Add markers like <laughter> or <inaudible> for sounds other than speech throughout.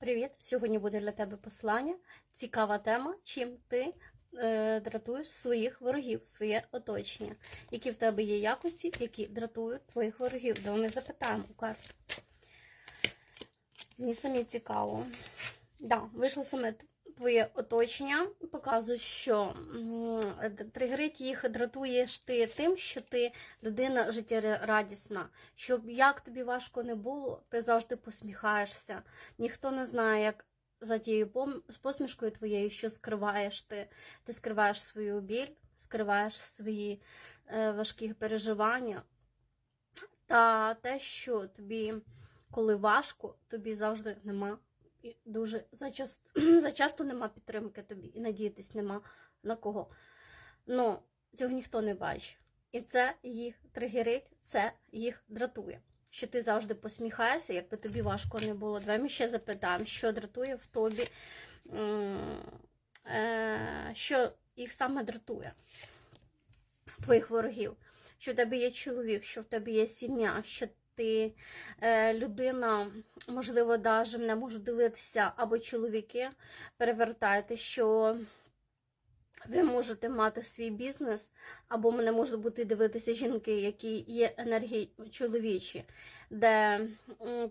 Привіт! Сьогодні буде для тебе послання. Цікава тема, чим ти е, дратуєш своїх ворогів, своє оточення. Які в тебе є якості, які дратують твоїх ворогів. Давай ми запитаємо у карт. Мені самі цікаво. Да, вийшло саме твоє оточення, показує, що м, тригерить їх, дратуєш ти тим, що ти людина життєрадісна. Щоб як тобі важко не було, ти завжди посміхаєшся. Ніхто не знає, як за тією посмішкою твоєю, що скриваєш ти. Ти скриваєш свою біль, скриваєш свої е, важкі переживання. Та те, що тобі, коли важко, тобі завжди нема. І дуже зачасто, <clears throat> зачасто нема підтримки тобі, і надіятись нема на кого. Ну, цього ніхто не бачить. І це їх тригерить, це їх дратує. Що ти завжди посміхаєшся, якби тобі важко не було. Давай ми ще запитаємо, що дратує в тобі, е, що їх саме дратує, твоїх ворогів. Що в тебе є чоловік, що в тебе є сім'я, що ти е, людина, можливо, навіть не може дивитися, або чоловіки перевертаєте, що ви можете мати свій бізнес, або мене можуть бути дивитися жінки, які є енергії чоловічі, де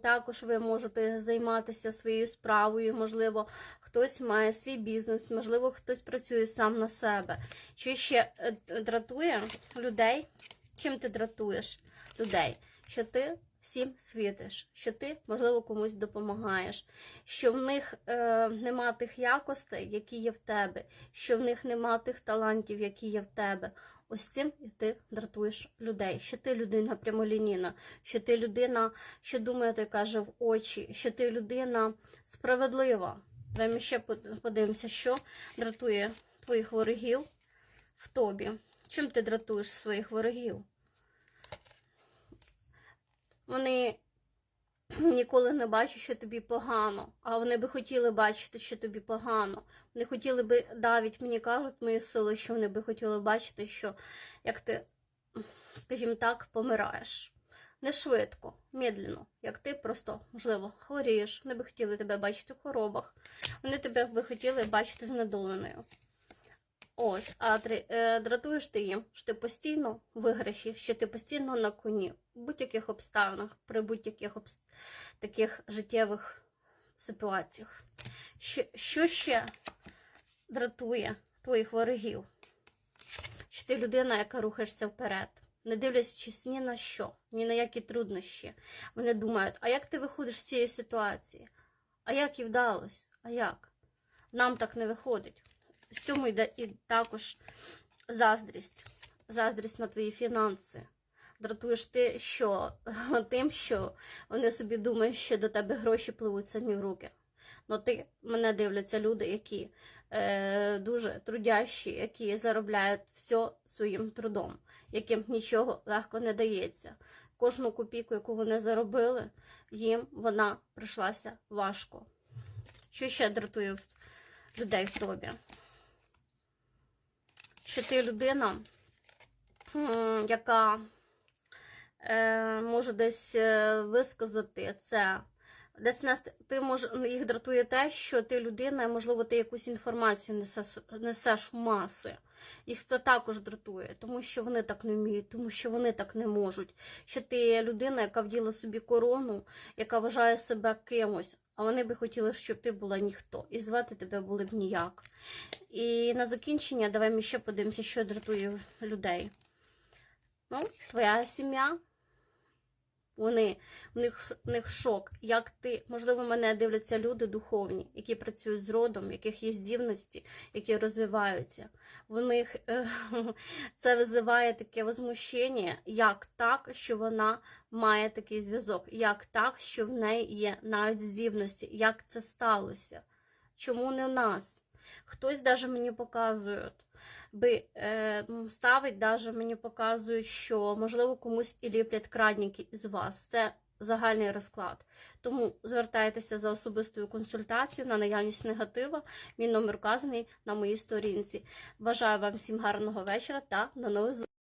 також ви можете займатися своєю справою, можливо, хтось має свій бізнес, можливо, хтось працює сам на себе. Що ще е, дратує людей? Чим ти дратуєш людей? Що ти всім світиш, що ти, можливо, комусь допомагаєш, що в них е, нема тих якостей, які є в тебе, що в них нема тих талантів, які є в тебе. Ось цим і ти дратуєш людей, що ти людина прямолінійна, що ти людина, що думає, той каже в очі, що ти людина справедлива. Давай ми ще подивимося, що дратує твоїх ворогів в тобі. Чим ти дратуєш своїх ворогів? Вони <clears throat> ніколи не бачать, що тобі погано, а вони би хотіли бачити, що тобі погано. Вони хотіли би, навіть мені кажуть мої сили, що вони би хотіли бачити, що як ти, скажімо так, помираєш. Не швидко, медленно, як ти просто, можливо, хворієш. Вони би хотіли тебе бачити в хворобах. Вони тебе би хотіли бачити знедоленою. Ось, а е, дратуєш ти їм, що ти постійно виграші, що ти постійно на коні, в будь-яких обставинах, при будь-яких обс... таких життєвих ситуаціях. Що, що ще дратує твоїх ворогів? Що ти людина, яка рухаєшся вперед, не дивлячись ні на що, ні на які труднощі. Вони думають, а як ти виходиш з цієї ситуації? А як і вдалося? А як? Нам так не виходить. З цьому йде і також заздрість. Заздрість на твої фінанси. Дратуєш ти, що <laughs> тим, що вони собі думають, що до тебе гроші пливуть самі в руки. Ну ти мене дивляться люди, які е, дуже трудящі, які заробляють все своїм трудом, яким нічого легко не дається. Кожну копійку, яку вони заробили, їм вона прийшлася важко. Що ще дратує людей в тобі? Що ти людина, яка е, може десь е, висказати це. Десь нас ти мож, їх дратує те, що ти людина, можливо, ти якусь інформацію несеш, несеш в маси. Їх це також дратує, тому що вони так не вміють, тому що вони так не можуть. Що ти людина, яка вділа собі корону, яка вважає себе кимось, а вони би хотіли, щоб ти була ніхто, і звати тебе були б ніяк. І на закінчення давай ми ще подивимося, що дратує людей. Ну, твоя сім'я. Вони, в них, в них шок. Як ти, можливо, мене дивляться люди духовні, які працюють з родом, яких є здібності, які розвиваються. В них е, <laughs> це визиває таке возмущення, як так, що вона має такий зв'язок, як так, що в неї є навіть здібності, як це сталося. Чому не в нас? Хтось даже мені показує, би е, ставить, даже мені показують, що можливо комусь і ліплять крадники із вас. Це загальний розклад. Тому звертайтеся за особистою консультацією на наявність негатива. Мій номер вказаний на моїй сторінці. Бажаю вам всім гарного вечора та до нових зустрічей.